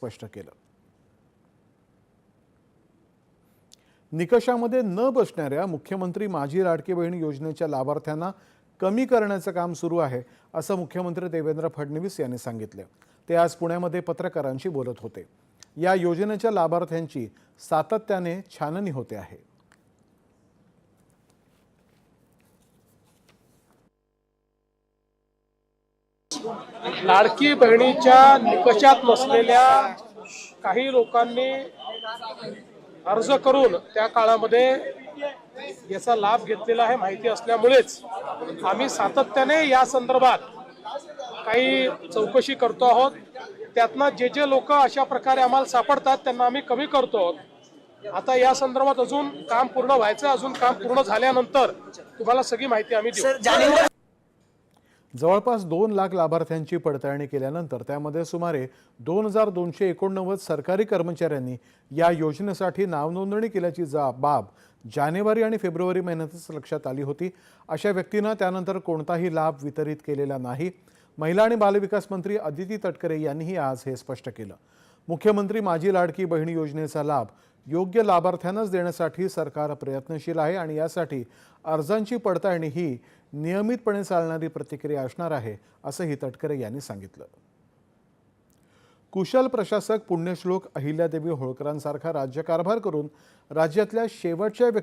स्पष्ट केलं. निकषामध्ये न बसणाऱ्या मुख्यमंत्री माझी लाडकी बहीण योजनेच्या लाभार्थ्यांना कमी करण्याचं काम सुरू आहे असं मुख्यमंत्री देवेंद्र फडणवीस यांनी सांगितलं. ते आज पुण्यामध्ये पत्रकारांशी बोलत होते. या योजनेच्या लाभार्थ्यांची सातत्याने छाननी होते आहे. लाडकी बहिणीच्या निकषात नसलेल्या काही लोकांनी अर्ज करून त्या काळामध्ये याचा लाभ घेतलेला आहे माहिती असल्यामुळेच आम्ही सातत्याने या संदर्भात काही चौकशी करतो आहोत. त्यातनं जे जे लोक अशा प्रकारे आम्हाला सापडतात त्यांना आम्ही कमी करतो आहोत. आता या संदर्भात अजून काम पूर्ण व्हायचं अजून काम पूर्ण झाल्यानंतर तुम्हाला सगळी माहिती आम्ही देऊ. जवळपास दोन लाख लाभार्थ्यांची पडताळणी केल्यानंतर त्यामध्ये सुमारे दोन हजार दोनशे एकोणनव्वद सरकारी कर्मचाऱ्यांनी या योजनेसाठी नावनोंदणी केल्याची जा बाब जानेवारी आणि फेब्रुवारी महिन्यातच लक्षात आली होती. अशा व्यक्तींना त्यानंतर कोणताही लाभ वितरित केलेला नाही. महिला आणि बालविकास मंत्री अदिती तटकरे यांनीही आज हे स्पष्ट केलं. मुख्यमंत्री माझी लाडकी बहिणी योजनेचा लाभ योग्य लाभार्थ्यांनाच देण्यासाठी सरकार प्रयत्नशील आहे आणि यासाठी अर्जांची पडताळणी ही नियमितपणे चालणारी प्रतिक्रिया असणार आहे असंही तटकरे यांनी सांगितलं. कुशल प्रशासक पुण्यश्लोक अहिल्यादेवी होळकरांसारखा राज्यकारभार करून राज्यातल्या शेवटच्या व्यक्ती